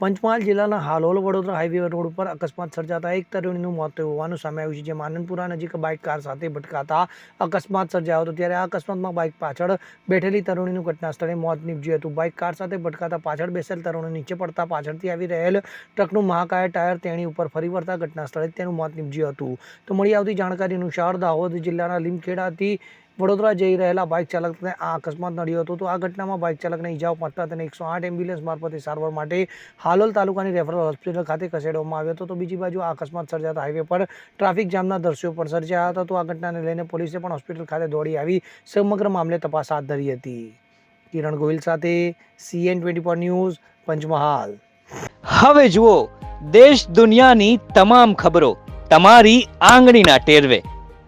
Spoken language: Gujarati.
પંચમહાલ જિલ્લાના હાલોલ વડોદરા હાઈવે રોડ ઉપર અકસ્માત સર્જાતા એક તરુણીનું મોત થયું હોવાનું સામે આવ્યું છે જે માનનપુરા નજીક બાઇક કાર સાથે ભટકાતા અકસ્માત સર્જાયો હતો. ત્યારે આ અકસ્માતમાં બાઇક પાછળ બેઠેલી તરુણીનું ઘટના સ્થળે મોત નીપજ્યું હતું. બાઇક કાર સાથે ભટકાતા પાછળ બેસેલ તરુણી નીચે પડતા પાછળથી આવી રહેલ ટ્રકનું મહાકાય ટાયર તેણી ઉપર ફરી વળતા ઘટના સ્થળે તેનું મોત નીપજ્યું હતું. તો મળી આવતી જાણકારી અનુસાર દાહોદ જિલ્લાના લીમખેડાથી વડોદરા જઈ રહેલા બાઇક ચાલકને આ અકસ્માત નડ્યો હતો. તો આ ઘટનામાં બાઇક ચાલકને ઈજાઓ પહોંચતા તેને એકસો આઠ એમ્બ્યુલન્સ મારફતે સારવાર માટે હાલોલ તાલુકાની રેફરલ હોસ્પિટલ ખાતે ખસેડવામાં આવ્યો હતો. તો બીજી બાજુ આ અકસ્માત સર્જાતા હાઈવે પર ટ્રાફિક જામના દ્રશ્યો પણ સર્જાયા હતા. તો આ ઘટનાને લઈને પોલીસે પણ હોસ્પિટલ ખાતે દોડી આવી સમગ્ર મામલે તપાસ હાથ ધરી હતી. કિરણ ગોહિલ સાથે CN twenty four news, Panchmahal. હવે જુઓ, દેશ દુનિયાની તમામ ખબરો તમારી આંગળીના ટેરવે.